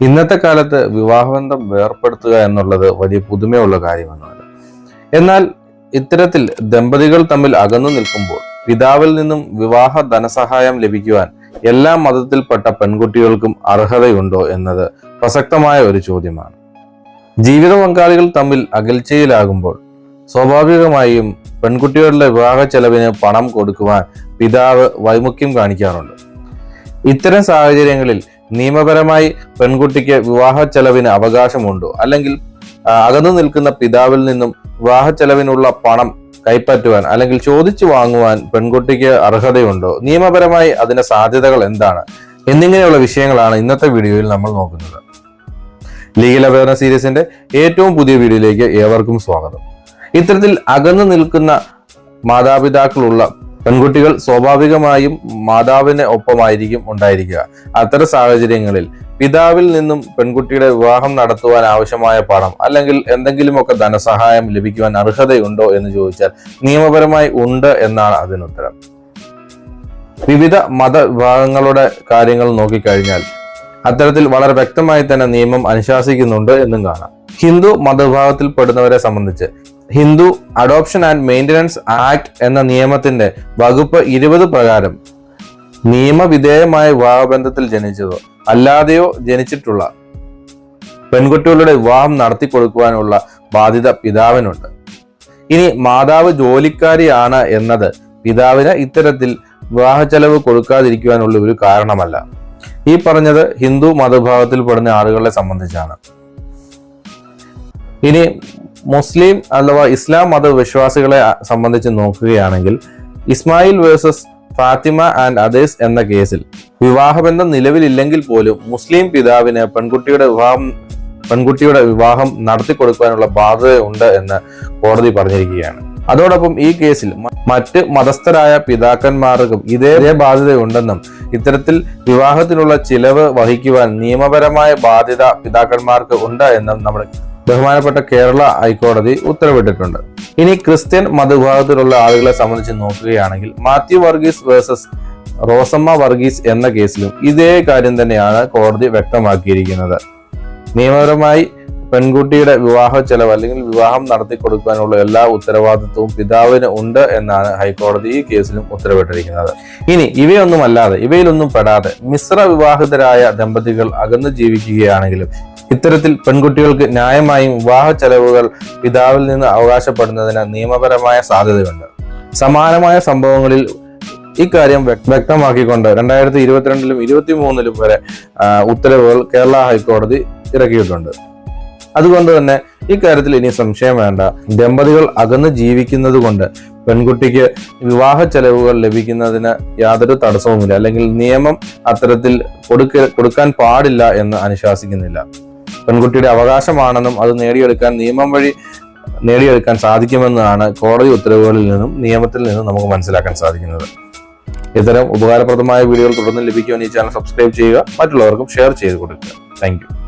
ഇന്നത്തെ കാലത്ത് വിവാഹബന്ധം വേർപ്പെടുത്തുക എന്നുള്ളത് വലിയ പുതുമയുള്ള കാര്യമൊന്നുമല്ല. എന്നാൽ ഇത്തരത്തിൽ ദമ്പതികൾ തമ്മിൽ അകന്നു നിൽക്കുമ്പോൾ പിതാവിൽ നിന്നും വിവാഹ ധനസഹായം ലഭിക്കുവാൻ എല്ലാ മതത്തിൽപ്പെട്ട പെൺകുട്ടികൾക്കും അർഹതയുണ്ടോ എന്നത് പ്രസക്തമായ ഒരു ചോദ്യമാണ്. ജീവിത പങ്കാളികൾ തമ്മിൽ അകൽച്ചയിലാകുമ്പോൾ സ്വാഭാവികമായും പെൺകുട്ടികളുടെ വിവാഹ ചെലവിന് പണം കൊടുക്കുവാൻ പിതാവ് വൈമുഖ്യം കാണിക്കാറുണ്ട്. ഇത്തരം സാഹചര്യങ്ങളിൽ നിയമപരമായി പെൺകുട്ടിക്ക് വിവാഹ ചെലവിന് അവകാശമുണ്ടോ? അല്ലെങ്കിൽ അകന്നു നിൽക്കുന്ന പിതാവിൽ നിന്നും വിവാഹ ചെലവിനുള്ള പണം കൈപ്പറ്റുവാൻ അല്ലെങ്കിൽ ചോദിച്ചു വാങ്ങുവാൻ പെൺകുട്ടിക്ക് അർഹതയുണ്ടോ? നിയമപരമായി അതിന്റെ സാധ്യതകൾ എന്താണ്? എന്നിങ്ങനെയുള്ള വിഷയങ്ങളാണ് ഇന്നത്തെ വീഡിയോയിൽ നമ്മൾ നോക്കുന്നത്. ലീഗൽ അവയർനെസ് സീരീസിന്റെ ഏറ്റവും പുതിയ വീഡിയോയിലേക്ക് ഏവർക്കും സ്വാഗതം. ഇത്തരത്തിൽ അകന്നു നിൽക്കുന്ന മാതാപിതാക്കളുള്ള പെൺകുട്ടികൾ സ്വാഭാവികമായും മാതാവിന് ഒപ്പമായിരിക്കും ഉണ്ടായിരിക്കുക. അത്തരം സാഹചര്യങ്ങളിൽ പിതാവിൽ നിന്നും പെൺകുട്ടിയുടെ വിവാഹം നടത്തുവാൻ ആവശ്യമായ പണം അല്ലെങ്കിൽ എന്തെങ്കിലുമൊക്കെ ധനസഹായം ലഭിക്കുവാൻ അർഹതയുണ്ടോ എന്ന് ചോദിച്ചാൽ നിയമപരമായി ഉണ്ട് എന്നാണ് അതിനുത്തരം. വിവിധ മതവിഭാഗങ്ങളുടെ കാര്യങ്ങൾ നോക്കിക്കഴിഞ്ഞാൽ അത്തരത്തിൽ വളരെ വ്യക്തമായി തന്നെ നിയമം അനുശാസിക്കുന്നുണ്ട് എന്നും കാണാം. ഹിന്ദു മതവിഭാഗത്തിൽപ്പെടുന്നവരെ സംബന്ധിച്ച് Hindu adoption and maintenance act എന്ന നിയമത്തിന്റെ വകുപ്പ് ഇരുപത് പ്രകാരം നിയമവിധേയമായ വിവാഹബന്ധത്തിൽ ജനിച്ചതോ അല്ലാതെയോ ജനിച്ചിട്ടുള്ള പെൺകുട്ടികളുടെ വിവാഹം നടത്തി കൊടുക്കുവാനുള്ള ബാധ്യത പിതാവിനുണ്ട്. ഇനി മാതാവ് ജോലിക്കാരിയാണ് എന്നത് പിതാവിന് ഇത്തരത്തിൽ വിവാഹ ചെലവ് കൊടുക്കാതിരിക്കുവാനുള്ള ഒരു കാരണമല്ല. ഈ പറഞ്ഞത് ഹിന്ദു മതവിഭാഗത്തിൽപ്പെടുന്ന ആളുകളെ സംബന്ധിച്ചാണ്. ഇനി മുസ്ലിം അഥവാ ഇസ്ലാം മതവിശ്വാസികളെ സംബന്ധിച്ച് നോക്കുകയാണെങ്കിൽ Ismail versus Fatima and others എന്ന കേസിൽ വിവാഹബന്ധം നിലവിലില്ലെങ്കിൽ പോലും മുസ്ലിം പിതാവിന് പെൺകുട്ടിയുടെ വിവാഹം പെൺകുട്ടിയുടെ വിവാഹം നടത്തി കൊടുക്കാനുള്ള ബാധ്യതയുണ്ട് എന്ന് കോടതി പറഞ്ഞിരിക്കുകയാണ്. അതോടൊപ്പം ഈ കേസിൽ മറ്റ് മതസ്ഥരായ പിതാക്കന്മാർക്കും ഇതേ ബാധ്യതയുണ്ടെന്നും ഇത്തരത്തിൽ വിവാഹത്തിനുള്ള ചിലവ് വഹിക്കുവാൻ നിയമപരമായ ബാധ്യത പിതാക്കന്മാർക്ക് ഉണ്ട് എന്നും നമ്മുടെ ബഹുമാനപ്പെട്ട കേരള ഹൈക്കോടതി ഉത്തരവിട്ടിട്ടുണ്ട്. ഇനി ക്രിസ്ത്യൻ മതവിഭാഗത്തിലുള്ള ആളുകളെ സംബന്ധിച്ച് നോക്കുകയാണെങ്കിൽ മാത്യു വർഗീസ് വേഴ്സസ് റോസമ്മ വർഗീസ് എന്ന കേസിലും ഇതേ കാര്യം തന്നെയാണ് കോടതി വ്യക്തമാക്കിയിരിക്കുന്നത്. നിയമപരമായി പെൺകുട്ടിയുടെ വിവാഹ ചെലവ് അല്ലെങ്കിൽ വിവാഹം നടത്തി കൊടുക്കാനുള്ള എല്ലാ ഉത്തരവാദിത്വവും പിതാവിന് ഉണ്ട് എന്നാണ് ഹൈക്കോടതി ഈ കേസിലും ഉത്തരവിട്ടിരിക്കുന്നത്. ഇനി ഇവയൊന്നുമല്ലാതെ ഇവയിലൊന്നും പെടാതെ മിശ്ര വിവാഹിതരായ ദമ്പതികൾ അകന്നു ജീവിക്കുകയാണെങ്കിലും ഇത്തരത്തിൽ പെൺകുട്ടികൾക്ക് ന്യായമായും വിവാഹ ചെലവുകൾ പിതാവിൽ നിന്ന് അവകാശപ്പെടുന്നതിന് നിയമപരമായ സാധ്യതയുണ്ട്. സമാനമായ സംഭവങ്ങളിൽ ഇക്കാര്യം വ്യക്- വ്യക്തമാക്കിക്കൊണ്ട് രണ്ടായിരത്തി ഇരുപത്തിരണ്ടിലും ഇരുപത്തി മൂന്നിലും വരെ ഉത്തരവുകൾ കേരള ഹൈക്കോടതി ഇറക്കിയിട്ടുണ്ട്. അതുകൊണ്ട് തന്നെ ഇക്കാര്യത്തിൽ ഇനി സംശയം വേണ്ട. ദമ്പതികൾ അകന്ന് ജീവിക്കുന്നത് കൊണ്ട് പെൺകുട്ടിക്ക് വിവാഹ ചെലവുകൾ ലഭിക്കുന്നതിന് യാതൊരു തടസ്സവുമില്ല. അല്ലെങ്കിൽ നിയമം അത്തരത്തിൽ കൊടുക്ക കൊടുക്കാൻ പാടില്ല എന്ന് അനുശാസിക്കുന്നില്ല. പെൺകുട്ടിയുടെ അവകാശമാണെന്നും അത് നേടിയെടുക്കാൻ നിയമം വഴി നേടിയെടുക്കാൻ സാധിക്കുമെന്നാണ് കോടതി ഉത്തരവുകളിൽ നിന്നും നിയമത്തിൽ നിന്നും നമുക്ക് മനസ്സിലാക്കാൻ സാധിക്കുന്നത്. ഇത്തരം ഉപകാരപ്രദമായ വീഡിയോകൾ തുടർന്ന് ലഭിക്കുവാൻ ഈ ചാനൽ സബ്സ്ക്രൈബ് ചെയ്യുക. മറ്റുള്ളവർക്കും ഷെയർ ചെയ്ത് കൊടുക്കുക. താങ്ക്